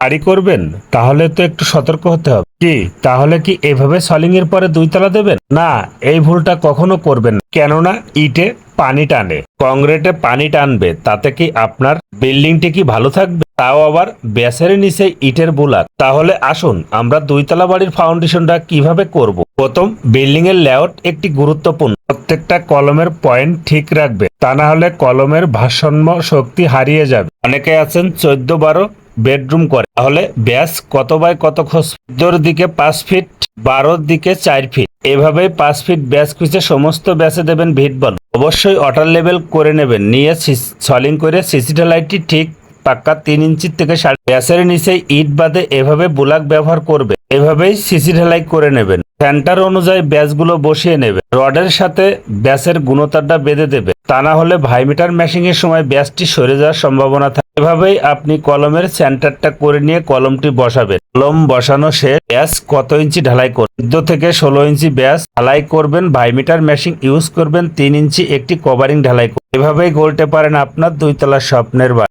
বাড়ি করবেন? তাহলে তো একটু সতর্ক হতে হবে। কি, তাহলে কি এভাবে সলিং এর পরে দুই তলা দেবেন? না, এই ভুলটা কখনো করবেন কেননা ইটে পানি টানে। কংক্রিটে পানি টানবে, তাতে কি আপনার বিল্ডিংটি কি ভালো থাকবে? তাও আবার ব্যাসের নিচে ইটের বুলাক তাহলে আসুন, আমরা দুইতলা বাড়ির ফাউন্ডেশনটা কীভাবে করব? প্রথম, বিল্ডিং এর লেআউট একটি গুরুত্বপূর্ণ। প্রত্যেকটা কলমের পয়েন্ট ঠিক রাখবে। তা না হলে কলমের ভারসাম্য শক্তি হারিয়ে যাবে। অনেকে আছেন চোদ্দ বারো বেডরুম করে। তাহলে ব্যাস, কত বাই কত খোঁজ? দিকে পাঁচ ফিট, বারোর দিকে চার ফিট। এভাবেই পাঁচ ফিট ব্যাস খুঁজে সমস্ত ব্যাসে দেবেন ভিট বল। অবশ্যই ওয়াটার লেভেল করে নেবেন। নিয়ে সলিং করে সিসি লাইটটি ঠিক পাক্কা তিন ইঞ্চি থেকে সাড়ে ব্যাসের নিচে ইট বাদে এভাবে বুলাক ব্যবহার করবে। এভাবেই সিসি ঢালাই করে নেবেন। সেন্টার অনুযায়ী ব্যাসগুলো বসিয়ে নেবে রডের সাথে ব্যাসের গুণতারটা বেঁধে দেবে। তা না হলে ভাইমিটার ম্যাশিং এর সময় ব্যাসটি সরে যাওয়ার সম্ভাবনা থাকে। এভাবেই আপনি কলমের সেন্টারটা করে নিয়ে কলমটি বসাবেন। কলম বসানো শেষ। ব্যাস, কত ইঞ্চি ঢালাই করবেন চোদ্দ থেকে ষোলো ইঞ্চি ব্যাস ঢালাই করবেন। ভাইমিটার মেশিন ইউজ করবেন। তিন ইঞ্চি একটি কভারিং ঢালাই করবেন এভাবেই গড়তে পারেন আপনার দুইতলা স্বপ্নের বাড়ি।